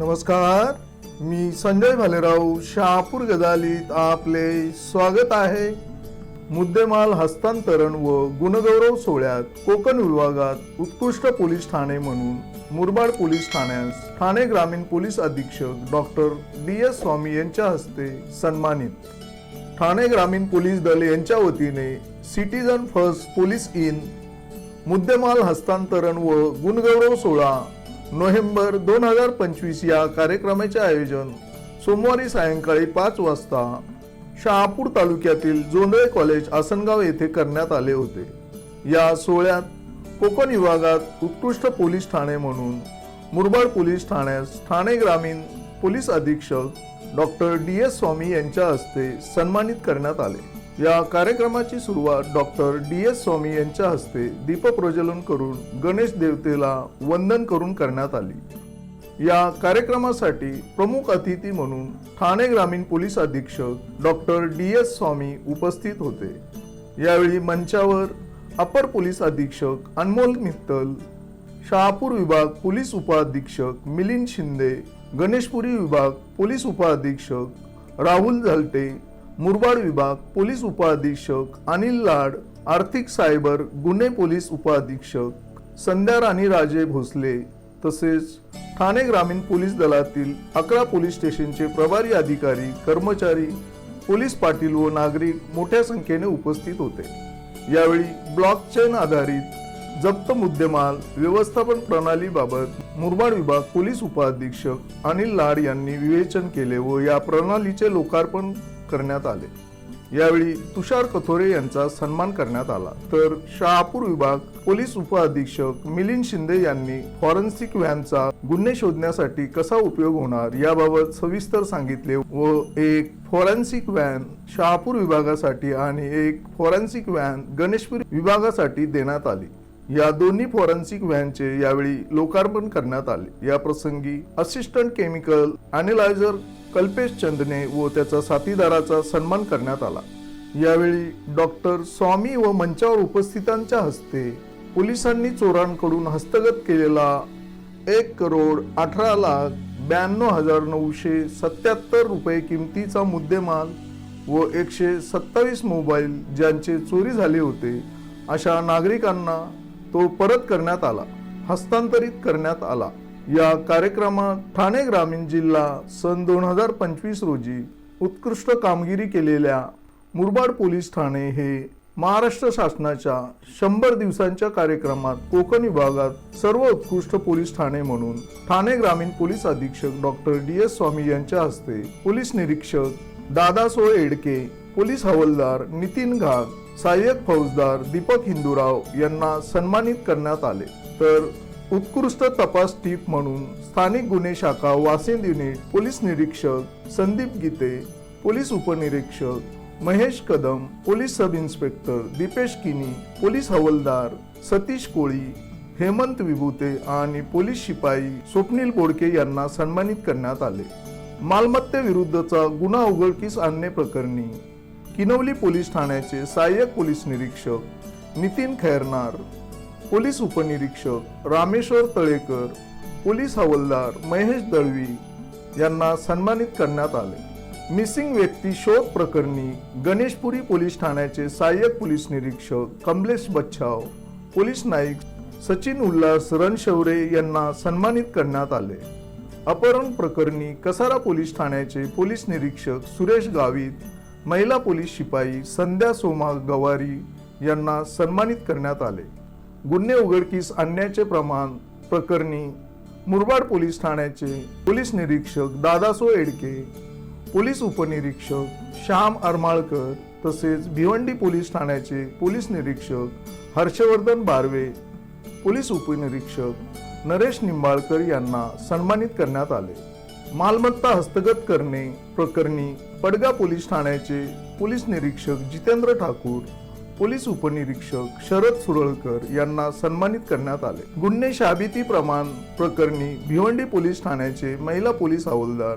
नमस्कार मी संजय भालेराव शहापूर गदालीत आपले स्वागत आहे. मुद्देमाल हस्तांतरण व गुणगौरव सोहळ्यात कोकण विभागात उत्कृष्ट पोलीस ठाणे म्हणून मुरबाड पोलीस ठाण्यास ठाणे ग्रामीण पोलीस अधीक्षक डॉक्टर डी एस स्वामी यांच्या हस्ते सन्मानित. ठाणे ग्रामीण पोलीस दल यांच्या वतीने सिटीजन फर्स्ट पोलीस इन मुद्देमाल हस्तांतरण व गुणगौरव सोहळा नोव्हेंबर दोन हजार पंचवीस या कार्यक्रमाचे आयोजन सोमवारी सायंकाळी पाच वाजता शहापूर तालुक्यातील जोंधळे कॉलेज आसनगाव येथे करण्यात आले होते. या सोहळ्यात कोकण विभागात उत्कृष्ट पोलीस ठाणे म्हणून मुरबाड पोलीस ठाण्यास ठाणे ग्रामीण पोलीस अधीक्षक डॉक्टर डी एस स्वामी यांच्या हस्ते सन्मानित करण्यात आले. या कार्यक्रमाची सुरुवात डॉक्टर डी एस स्वामी यांच्या हस्ते दीपप्रज्वलन करून गणेश देवतेला वंदन करून करण्यात आली. या कार्यक्रमासाठी प्रमुख अतिथी म्हणून ठाणे ग्रामीण पोलीस अधीक्षक डॉक्टर डी एस स्वामी उपस्थित होते. यावेळी मंचावर अपर पोलीस अधीक्षक अनमोल मित्तल शहापूर विभाग पोलीस उपाधीक्षक मिलिंद शिंदे गणेशपुरी विभाग पोलीस उपाधीक्षक राहुल झलटे मुरबाड विभाग पोलीस उपअधीक्षक अनिल लाड आर्थिक सायबर गुन्हे पोलीस उपअधीक्षक संध्या राणी राजे भोसले तसेच ठाणे ग्रामीण पोलीस दलातील अकरा पोलीस स्टेशनचे प्रभारी अधिकारी कर्मचारी पोलीस पाटील व नागरिक मोठ्या संख्येने उपस्थित होते. यावेळी ब्लॉकचेन आधारित जप्त मुद्देमाल व्यवस्थापन प्रणालीबाबत मुरबाड विभाग पोलीस उपअधीक्षक अनिल लाड यांनी विवेचन केले व या प्रणालीचे लोकार्पण करण्यात आले. यावेळी तुषार कथोरे यांचा सन्मान करण्यात आला. तर शहापूर विभाग पोलीस उपअधीक्षक मिलिंद शिंदे यांनी फॉरेन्सिक व्हॅनचा गुन्हे शोधण्यासाठी कसा उपयोग होणार याबाबत सविस्तर सांगितले व एक फॉरेन्सिक व्हॅन शहापूर विभागासाठी आणि एक फॉरेन्सिक व्हॅन गणेशपुरी विभागासाठी देण्यात आली. या दोन्ही फॉरेन्सिक व्हॅनचे यावेळी लोकार्पण करण्यात आले. या प्रसंगी assistant chemical analyser Kalpesh Chandane व त्याचा साथीदाराचा सन्मान करण्यात आला. यावेळी डॉक्टर स्वामी व मंचावर उपस्थितांच्या हस्ते पोलिसांनी चोरांकडून हस्तगत केलेला एक करोड अठरा लाख ब्याण्णव हजार नऊशे सत्याहत्तर रुपये किमतीचा मुद्देमाल व एकशे सत्तावीस मोबाईल ज्यांचे चोरी झाले होते अशा नागरिकांना तो परत करण्यात आला हस्तांतरित करण्यात आला. या कार्यक्रमात ठाणे ग्रामीण जिल्हा सन दोन हजार पंचवीस रोजी उत्कृष्ट कामगिरी केलेल्या मुरबाड पोलीस ठाणे हे महाराष्ट्र शासनाच्या शंभर दिवसांच्या कार्यक्रमात कोकण विभागात सर्व उत्कृष्ट पोलीस ठाणे म्हणून ठाणे ग्रामीण पोलीस अधीक्षक डॉक्टर डी एस स्वामी यांच्या हस्ते पोलीस निरीक्षक दादासो एडके पोलीस हवालदार नितीन घाग सहाय्यक फौजदार दीपक हिंदूराव यांना सन्मानित करण्यात आले. तर उत्कृष्ट तपास टीप म्हणून स्थानिक गुन्हे शाखा वासिंद युनिट पोलीस निरीक्षक संदीप गीते पोलीस उपनिरीक्षक Mahesh Kadam police sub inspector Dipesh Kini police हवालदार सतीश कोळी हेमंत विभूते आणि पोलीस शिपाई स्वप्नील बोडके यांना सन्मानित करण्यात आले. मालमत्तेविरुद्धचा गुन्हा उघडकीस आणणे प्रकरणी किनवली पोलीस ठाण्याचे सहाय्यक पोलीस निरीक्षक नितीन खैरनार पोलीस उपनिरीक्षक रामेश्वर तळेकर पोलीस हवालदार महेश दळवी यांना सन्मानित करण्यात आले. मिसिंग व्यक्ती शोध प्रकरणी गणेशपुरी पोलीस ठाण्याचे सहाय्यक पोलीस निरीक्षक कमलेश बच्छाव पोलीस नाईक सचिन उल्हास रणशौरे यांना सन्मानित करण्यात आले. अपहरण प्रकरणी कसारा पोलीस ठाण्याचे पोलीस निरीक्षक सुरेश गावित महिला पोलीस शिपाई संध्या सोमा गवारी यांना सन्मानित करण्यात आले. गुन्हे उघडकीस आणण्याचे प्रमाण प्रकरणी मुरबाड पोलीस ठाण्याचे पोलीस निरीक्षक दादासो एडके पोलीस उपनिरीक्षक श्याम अरमाळकर तसेच भिवंडी पोलीस ठाण्याचे पोलीस निरीक्षक हर्षवर्धन बारवे पोलीस उपनिरीक्षक नरेश निंबाळकर यांना सन्मानित करण्यात आले. मालमत्ता हस्तगत करणे प्रकरणी पडगा पोलीस ठाण्याचे पोलीस निरीक्षक जितेंद्र ठाकूर पोलीस उपनिरीक्षक शरद सुरळकर यांना सन्मानित करण्यात आले. गुन्हे शाबिती प्रमाण प्रकरणी भिवंडी पोलीस ठाण्याचे महिला पोलीस हवालदार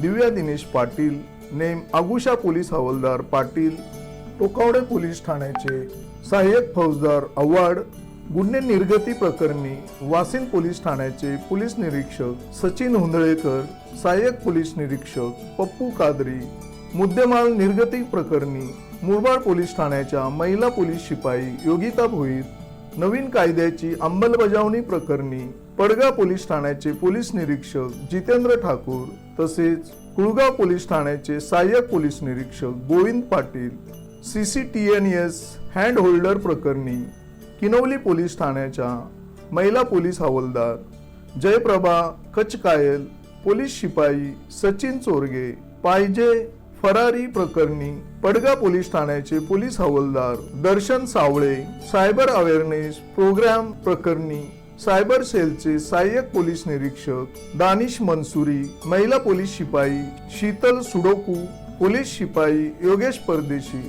दिव्या दिनेश पाटील नेम आगुशा पोलीस हवालदार पाटील टोकावडे पोलीस ठाण्याचे सहाय्यक फौजदार अव्हाड गुन्हे निर्गती प्रकरणी वासिन पोलीस ठाण्याचे पोलीस निरीक्षक सचिन हुंदळेकर सहाय्यक पोलीस निरीक्षक पप्पू कादरी मुद्देमाल निर्गती प्रकरणी मुरबाड पोलीस ठाण्याच्या महिला पोलीस शिपाई योगिता भोईर नवीन कायद्याची अंमलबजावणी प्रकरणी पडगा पोलीस ठाण्याचे पोलीस निरीक्षक जितेंद्र ठाकूर तसेच कुळगाव पोलीस ठाण्याचे सहाय्यक पोलीस निरीक्षक Govind Patil CCTNS hand holder प्रकरणी किनवली पोलीस ठाण्याच्या महिला पोलीस हवालदार जयप्रभा कचकायल पोलीस शिपाई सचिन चोरगे पाहिजे फरारी प्रकरणी पडगा पोलीस ठाण्याचे police havaldar Darshan Sawale cyber awareness programme प्रकरणी सायबर सेलचे सहाय्यक पोलीस निरीक्षक दानिश मनसुरी महिला पोलीस शिपाई शीतल सुडोकू पोलीस शिपाई योगेश परदेशी.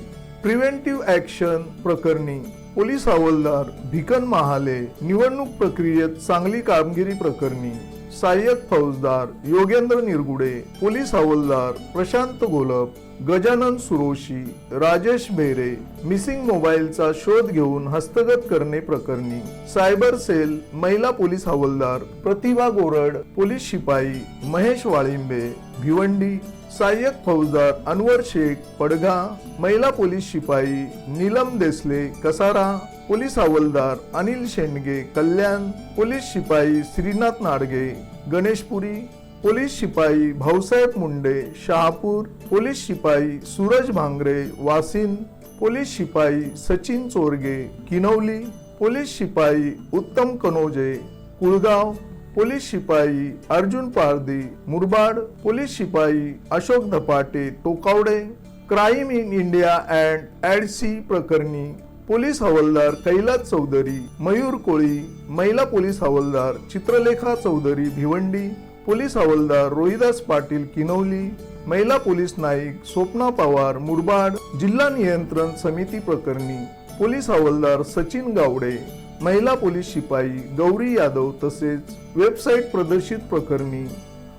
प्रिव्हेंटिव्ह ऍक्शन प्रकरणी पोलीस हवालदार भिकन महाले निवडणूक प्रक्रियेत चांगली कामगिरी प्रकरणी सहाय्यक फौजदार योगेंद्र निरगुडे पोलीस हवालदार प्रशांत गोलप गजानन सुरोशी राजेश बेरे मिसिंग मोबाईलचा शोध घेऊन हस्तगत करणे प्रकरणी सायबर सेल महिला पोलीस हवालदार प्रतिभा गोरड पोलीस शिपाई महेश वाळिंबे भिवंडी सहाय्यक फौजदार अनवर शेख पडघा महिला पोलीस शिपाई नीलम देसले कसारा पोलीस हवालदार अनिल शेंडगे कल्याण पोलीस शिपाई श्रीनाथ नाडगे गणेशपुरी पोलीस शिपाई भाऊसाहेब मुंडे शहापूर पोलीस शिपाई सूरज भांगरे वासिन पोलीस शिपाई सचिन चोरगे किनवली पोलीस शिपाई उत्तम कनोजे कुळगाव पोलीस शिपाई अर्जुन पारदी मुरबाड पोलीस शिपाई Ashok Dhapate Tokawade crime in India and ॲडसी प्रकरणी पोलीस हवालदार कैलास चौधरी मयूर कोळी महिला पोलीस हवालदार चित्रलेखा चौधरी भिवंडी पोलीस हवालदार रोहिदास पाटील किनवली महिला पोलीस नाईक स्वप्ना पवार मुरबाड जिल्हा नियंत्रण समिती प्रकरणी पोलीस हवालदार सचिन गावडे. महिला पोलीस शिपाई गौरी यादव तसेच वेबसाईट प्रदर्शित प्रकरणी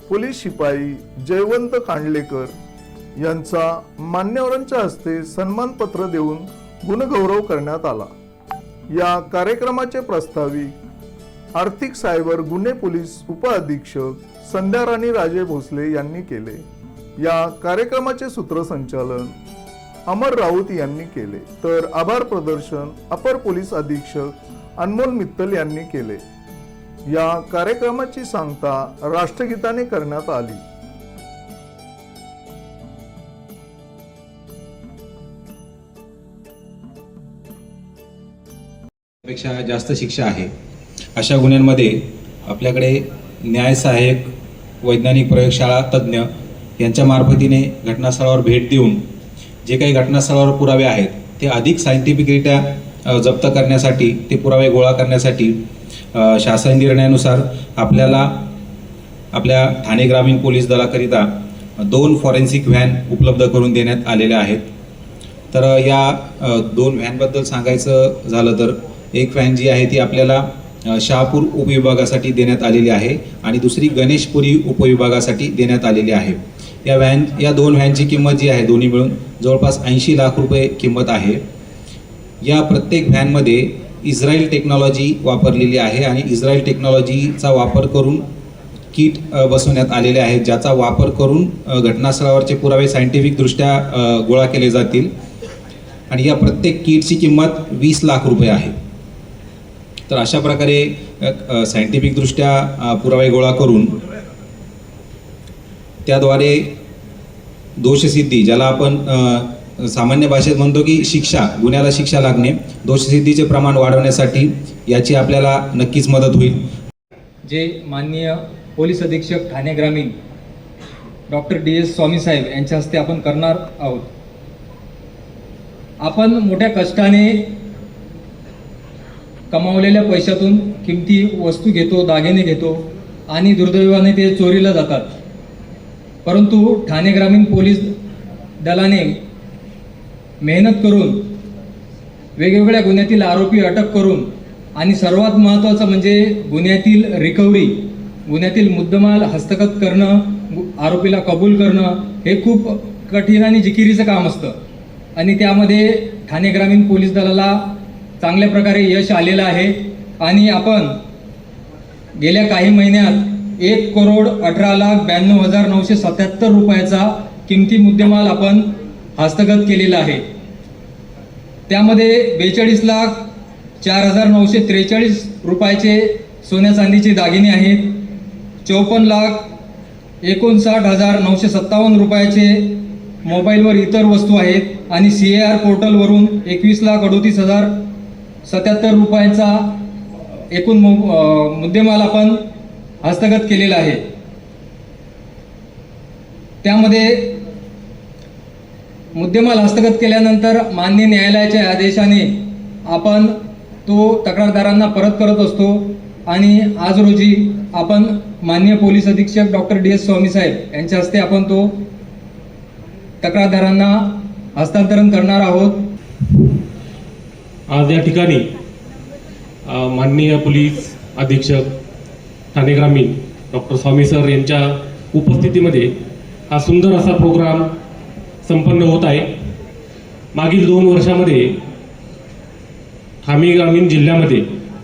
पोलीस शिपाई जयवंत कांडलेकर यांचा मान्यवरांच्या हस्ते सन्मानपत्र देऊन गुणगौरव करण्यात आला. या कार्यक्रमाचे प्रस्ताविक आर्थिक सायबर गुन्हे पोलीस उपअधीक्षक संध्या राणी राजे भोसले यांनी केले. या कार्यक्रमाचे सूत्रसंचालन अमर राऊत यांनी केले. तर आभार प्रदर्शन अपर पोलीस अधीक्षक अनमोल मित्तल यांनी केले. या कार्यक्रमाची सांगता राष्ट्रगीताने करण्यात आली. पेक्षा जास्त शिक्षा आहे. अशा गुन्ह्यांमध्ये आपल्याकडे न्याय सहाय्यक वैज्ञानिक प्रयोगशाळा तज्ज्ञ यांच्या मार्फतीने घटनास्थळावर भेट देऊन जे काही घटनास्थळावर पुरावे आहेत ते अधिक सायंटिफिकरित्या जप्त करण्यासाठी ते पुरावे गोळा करण्यासाठी शासन निर्णयानुसार आपल्याला आपल्या ठाणे ग्रामीण पोलीस दलाकरिता दोन फॉरेन्सिक व्हॅन उपलब्ध करून देण्यात आलेल्या आहेत. तर या दोन व्हॅनबद्दल सांगायचं झालं तर एक व्हॅन जी आहे ती आपल्याला शहापूर उपविभागासाठी देण्यात आलेली आहे आणि दुसरी गणेशपुरी उपविभागासाठी देण्यात आलेली आहे. या व्हॅन या दोन व्हॅनची किंमत जी आहे दोन्ही मिळून जवळपास ऐंशी लाख रुपये किंमत आहे. या प्रत्येक व्हॅनमध्ये इस्रायल टेक्नॉलॉजी वापरलेली आहे आणि इस्रायल टेक्नॉलॉजीचा वापर करून किट बसवण्यात आलेले आहेत ज्याचा वापर करून घटनास्थळावरचे पुरावे सायंटिफिकदृष्ट्या गोळा केले जातील. आणि या प्रत्येक किटची किंमत वीस लाख रुपये आहे. तर अशा प्रकारे सायंटिफिकदृष्ट्या पुरावे गोळा करून त्याद्वारे दोषसिद्धी ज्याला आपण सामान्य भाषेत म्हणतो की शिक्षा गुन्ह्याला शिक्षा लागणे दोषसिद्धीचे प्रमाण वाढवण्यासाठी याची आपल्याला नक्कीच मदत होईल. जे माननीय पोलीस अधीक्षक ठाणे ग्रामीण doctor D S Swami saheb यांच्या हस्ते आपण करणार आहोत. आपण मोठ्या कष्टाने कमावलेल्या पैशातून किमती वस्तू घेतो दागिने घेतो आणि दुर्दैवाने ते चोरीला जातात. परंतु ठाणे ग्रामीण पोलीस दलाने मेहनत करून वेगवेगळ्या गुन्ह्यातील आरोपी अटक करून आणि सर्वात महत्त्वाचं म्हणजे गुन्ह्यातील रिकव्हरी गुन्ह्यातील मुद्देमाल हस्तगत करणं आरोपीला कबूल करणं हे खूप कठीण आणि जिकिरीचं काम असतं. आणि त्यामध्ये ठाणे ग्रामीण पोलीस दलाला चांगल्या प्रकारे यश आलेलं आहे. आणि आपण गेल्या काही महिन्यात एक करोड अठरा लाख ब्याण्णव हजार नऊशे सत्याहत्तर रुपयाचा किमती मुद्देमाल आपण हस्तगत केलेलं आहे. त्यामध्ये बेचाळीस लाख चार हजार नऊशे त्रेचाळीस रुपयाचे सोन्या चांदीचे दागिने आहेत. चौपन्न लाख एकोणसाठ हजार नऊशे सत्तावन्न रुपयाचे मोबाईलवर इतर वस्तू आहेत आणि सी ए आर पोर्टलवरून एकवीस लाख अडोतीस हजार सत्याहत्तर रुपयाचा एकूण मु मुद्देमाल आपण हस्तगत केलेला आहे. त्यामध्ये मुद्देमाल हस्तगत केल्यानंतर मान्य न्यायालयाच्या आदेशाने आपण तो तक्रारदारांना परत करत असतो आणि आज रोजी आपण मान्य पोलीस अधीक्षक doctor D S Swami saheb यांच्या हस्ते आपण तो तक्रारदारांना हस्तांतरण करणार आहोत. आज या ठिकाणी माननीय पोलीस अधीक्षक ठाणे ग्रामीण डॉक्टर स्वामी सर यांच्या उपस्थितीमध्ये हा सुंदर असा प्रोग्राम संपन्न होत आहे. मागील दोन वर्षामध्ये ठाणे ग्रामीण जिल्ह्यामध्ये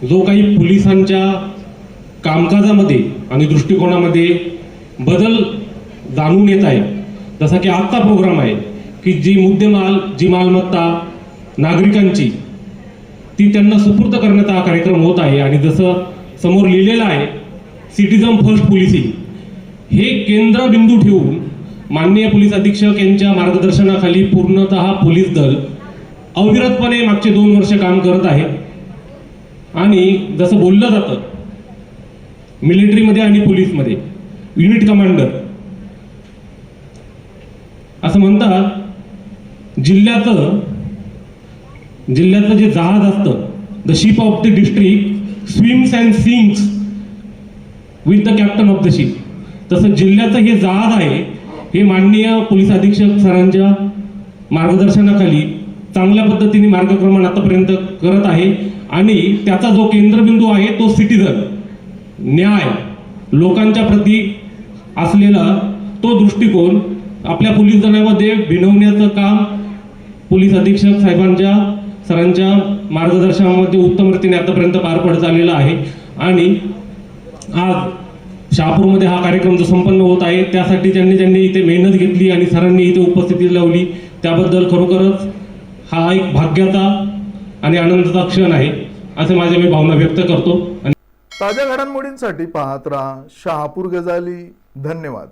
जो काही पोलिसांच्या कामकाजामध्ये आणि दृष्टिकोनामध्ये बदल जाणून येत आहे जसा की आत्ता प्रोग्राम आहे की जी मुद्देमाल जी मालमत्ता नागरिकांची ती त्यांना सुपूर्द करण्याचा हा कार्यक्रम होत आहे. आणि जसं समोर लिहिलेलं आहे सिटिझन फर्स्ट पॉलिसी हे केंद्रबिंदू ठेवून माननीय पोलीस अधीक्षक यांच्या मार्गदर्शनाखाली पूर्णतः पोलीस दल अविरतपणे मागचे दोन वर्ष काम करत आहे. आणि जसं बोललं जातं मिलिटरीमध्ये आणि पोलीसमध्ये युनिट कमांडर. असं म्हणतात जिल्ह्याचं जिल्ह्याचं जे जहाज असतं the ship of the district swims and sings with the captain of the ship तसं जिल्ह्याचं हे जहाज आहे हे माननीय पोलीस अधीक्षक सरांच्या मार्गदर्शनाखाली चांगल्या पद्धतीने मार्गक्रमण आतापर्यंत करत आहे आणि त्याचा जो केंद्रबिंदू आहे तो सिटीजन न्याय लोकांच्या प्रती असलेला तो दृष्टिकोन आपल्या पोलीस दलामध्ये भिनवण्याचं काम पोलीस अधीक्षक साहेबांच्या सरांच्या मार्गदर्शनामध्ये उत्तम रीतीने आतापर्यंत पार पडत आलेलं आहे. आणि आज शहापूरमध्ये हा कार्यक्रम जो संपन्न होत आहे त्यासाठी ज्यांनी ज्यांनी इथे मेहनत घेतली आणि सरांनी इथे उपस्थिती लावली त्याबद्दल खरोखरच हा एक भाग्याचा आणि आनंदाचा क्षण आहे असे माझ्या मी भावना व्यक्त करतो. आणि ताज्या घडामोडींसाठी पाहत राहा शहापूर गजाली. धन्यवाद.